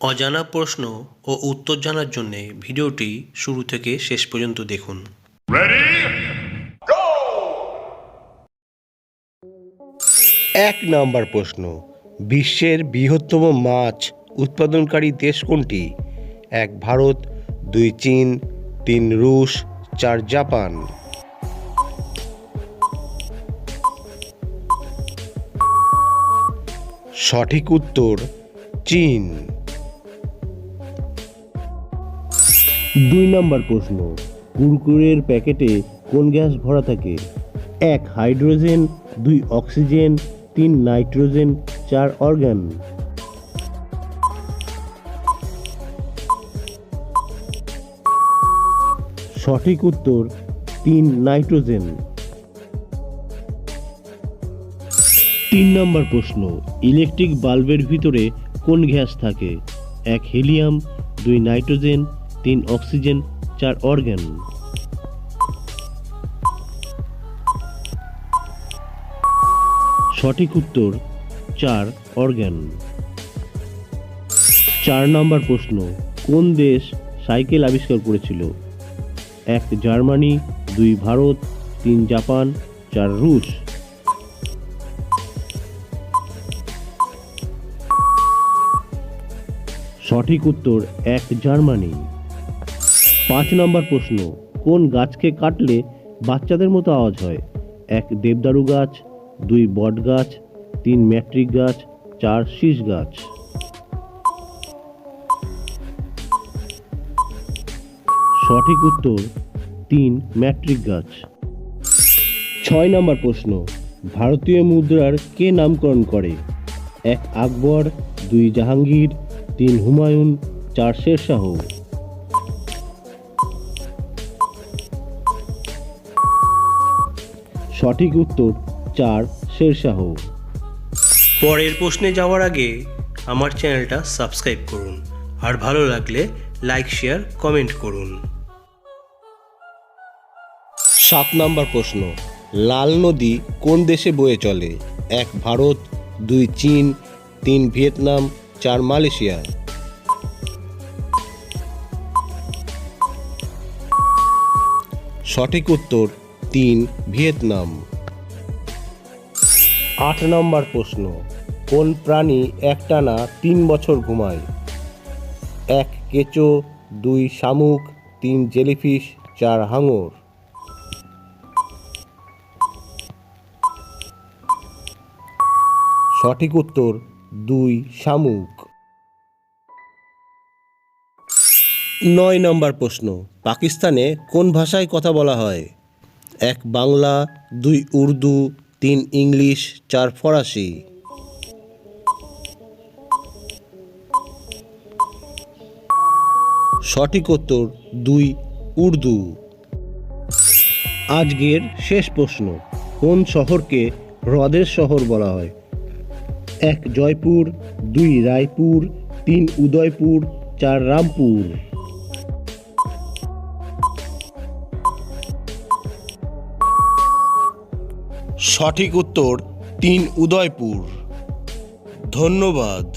অজানা প্রশ্ন ও উত্তর জানার জন্য ভিডিওটি শুরু থেকে শেষ পর্যন্ত দেখুন। এক নম্বর প্রশ্ন। বিশ্বের বৃহত্তম মাছ উৎপাদনকারী দেশ কোনটি? এক ভারত দুই চীন তিন রুশ চার জাপান। সঠিক উত্তর চীন। দুই নম্বর প্রশ্ন, কুরকুরের প্যাকেটে কোন গ্যাস ভরা থাকে? এক, হাইড্রোজেন, দুই, অক্সিজেন, তিন, নাইট্রোজেন, চার, অর্গান। সঠিক উত্তর, তিন, নাইট্রোজেন। তিন নম্বর প্রশ্ন, ইলেকট্রিক বাল্বের ভিতরে কোন গ্যাস থাকে? এক, হিলিয়াম, দুই, নাইট্রোজেন তিন অক্সিজেন, চার অর্গ্যান। সঠিক উত্তর, চার অর্গ্যান। চার নম্বর প্রশ্ন, কোন দেশ সাইকেল আবিষ্কার করেছিল? এক জার্মানি, দুই ভারত, তিন জাপান, চার রুশ। সঠিক উত্তর, এক জার্মানি। পাঁচ নম্বর প্রশ্ন, কোন গাছকে কাটলে বাচ্চাদের মতো আওয়াজ হয়? এক দেবদারু গাছ, দুই বট গাছ, তিন ম্যাট্রিক গাছ, চার শীষ গাছ। সঠিক উত্তর, তিন ম্যাট্রিক গাছ। ছয় নম্বর প্রশ্ন, ভারতীয় মুদ্রার কে নামকরণ করে? এক আকবর, দুই জাহাঙ্গীর, তিন হুমায়ুন, চার শেরশাহ। সঠিক উত্তর চার শেরশাহ। পরের প্রশ্নে যাওয়ার আগে আমার চ্যানেলটা সাবস্ক্রাইব করুন। আর ভালো লাগলে লাইক শেয়ার কমেন্ট করুন। সাত নম্বর প্রশ্ন লাল নদী কোন দেশে বয়ে চলে? এক ভারত দুই চীন তিন ভিয়েতনাম চার মালয়েশিয়া। সঠিক উত্তর তিন, ভিয়েতনাম। আট নম্বর প্রশ্ন, কোন প্রাণী একটানা তিন বছর ঘুমায়? এক, কেঁচো, দুই, শামুক, তিন, জেলিফিশ, চার, হাঙর। সঠিক উত্তর, দুই, শামুক। নয় নম্বর প্রশ্ন, পাকিস্তানে কোন ভাষায় কথা বলা হয়? এক বাংলা, দুই উর্দু, তিন ইংলিশ, চার ফরাসি। সঠিক উত্তর, দুই উর্দু। আজকের শেষ প্রশ্ন, কোন শহরকে হ্রদের শহর বলা হয়? এক জয়পুর, দুই রায়পুর, তিন উদয়পুর, চার রামপুর। সঠিক উত্তর তিন উদয়পুর। ধন্যবাদ।